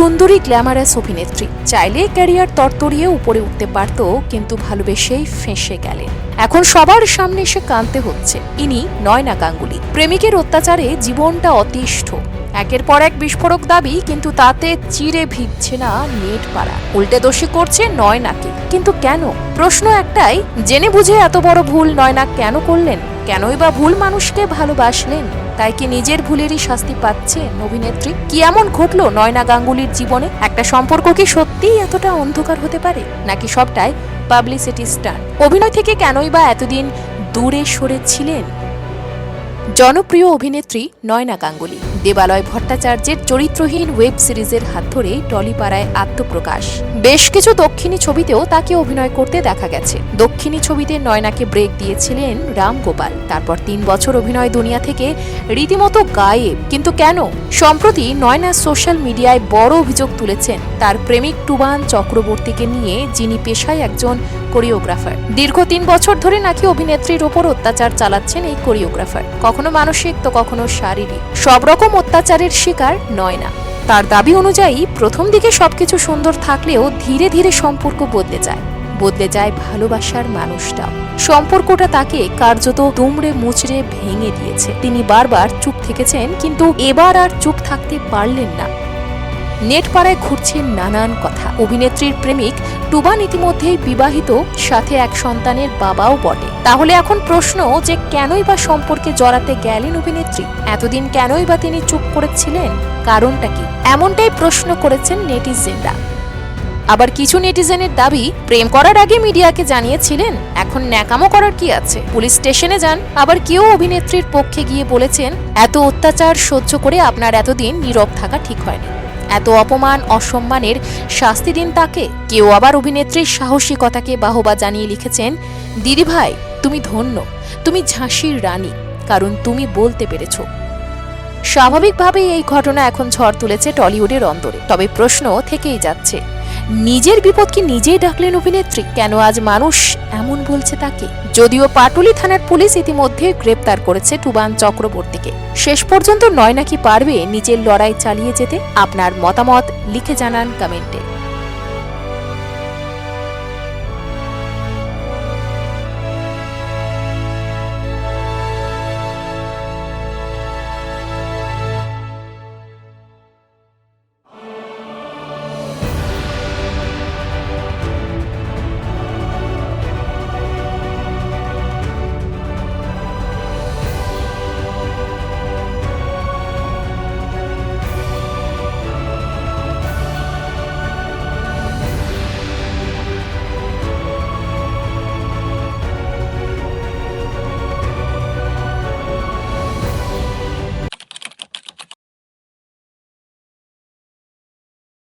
সুন্দরী গ্ল্যামারাস অভিনেত্রী। চাইলে ক্যারিয়ার তরতরিয়ে উপরে উঠতে পারত, কিন্তু ভালোবেসেই ফেঁসে গেলেন এখন সবার সামনে এসে কাঁদতে হচ্ছে। ইনি নয়না গাঙ্গুলি। প্রেমিকের অত্যাচারে জীবনটা অতিষ্ঠ। একের পর এক বিস্ফোরক দাবি, কিন্তু তাতে চিরে ভিজছে না নেট পাড়া উল্টে দোষী করছে নয়নাকে। কিন্তু কেন? প্রশ্ন একটাই, জেনে বুঝে এত বড় ভুল নয়না কেন করলেন? কেনই বা ভুল মানুষকে ভালোবাসলেন? তাই কি নিজের ভুলেরই শাস্তি পাচ্ছে অভিনেত্রী? কি এমন ঘটলো নয়না গাঙ্গুলির জীবনে? একটা সম্পর্ক কি সত্যিই এতটা অন্ধকার হতে পারে? নাকি সবটাই পাবলিসিটি স্টার অভিনয় থেকে কেনই বা এতদিন দূরে সরেছিলেন জনপ্রিয় অভিনেত্রী নয়না গাঙ্গুলি? দেবালয় ভট্টাচার্যের চরিত্রহীন ওয়েব সিরিজের হাত ধরে টলিপাড়ায় আত্মপ্রকাশ। বেশ কিছু দক্ষিণী ছবিতেও তাকে অভিনয় করতে দেখা গেছে। দক্ষিণী ছবিতে নয়নাকে ব্রেক দিয়েছিলেন রাম গোপাল। তারপর তিন বছর অভিনয় দুনিয়া থেকে রীতিমতো গায়েব। কিন্তু কেন? সম্প্রতি নয়না সোশ্যাল মিডিয়ায় বড় অভিযোগ তুলেছেন। তার প্রেমিক টুবান চক্রবর্তীকে নিয়ে যিনি পেশায় একজন কোরিওগ্রাফার। দীর্ঘ তিন বছর ধরে নাকি অভিনেত্রীর ওপর অত্যাচার চালাচ্ছেন এই কোরিওগ্রাফার। কখনো মানসিক, তো কখনো শারীরিক। সব রকম অত্যাচারের শিকার নয় না। তার দাবি অনুযায়ী প্রথম দিকে সবকিছু সুন্দর থাকলেও ধীরে ধীরে সম্পর্ক বদলে যায়। বদলে যায় ভালোবাসার মানুষটাও। সম্পর্কটা তাকে কার্যত দুমড়ে মুচড়ে ভেঙে দিয়েছে। তিনি বারবার চুপ থেকেছেন, কিন্তু এবার আর চুপ থাকতে পারলেন না। নেট পাড়ায় ঘুরছে নানান কথা। অভিনেত্রীর প্রেমিক টুবান ইতিমধ্যেই বিবাহিত, সাথে এক সন্তানের বাবাও বটে। তাহলে এখন প্রশ্ন যে কেনই বা সম্পর্কে জড়াতে গেলেন অভিনেত্রী? এতদিন কেনই বা তিনি চুপ করেছিলেন? কারণটা কি? এমনটাই প্রশ্ন করেছেন নেটিজেনরা। আবার কিছু নেটিজেনের দাবি, প্রেম করার আগে মিডিয়াকে জানিয়েছিলেন, এখন ন্যাকামো করার কি আছে? পুলিশ স্টেশনে যান। আবার কেউ অভিনেত্রীর পক্ষে গিয়ে বলেছেন, এত অত্যাচার সহ্য করে আপনার এতদিন নীরব থাকা ঠিক হয়নি। এত অপমান, অসম্মানের শাস্তি দিন তাকে। কেউ আবার অভিনেত্রীর সাহসিকতাকে বাহবা জানিয়ে লিখেছেন, দিদি ভাই, তুমি ধন্য, তুমি ঝাঁসির রানী, কারণ তুমি বলতে পেরেছ। স্বাভাবিকভাবেই এই ঘটনা এখন ঝড় তুলেছে টলিউডের অন্তরে তবে প্রশ্ন থেকেই যাচ্ছে নিজের বিপদকে নিজেই ডাকলেন অভিনেত্রী। কেন আজ মানুষ এমন বলছে তাকে? যদিও পাটুলি থানার পুলিশ ইতিমধ্যে গ্রেপ্তার করেছে টুবান চক্রবর্তীকে। শেষ পর্যন্ত নয় নাকি পারবে নিজের লড়াই চালিয়ে যেতে? আপনার মতামত লিখে জানান কমেন্টে।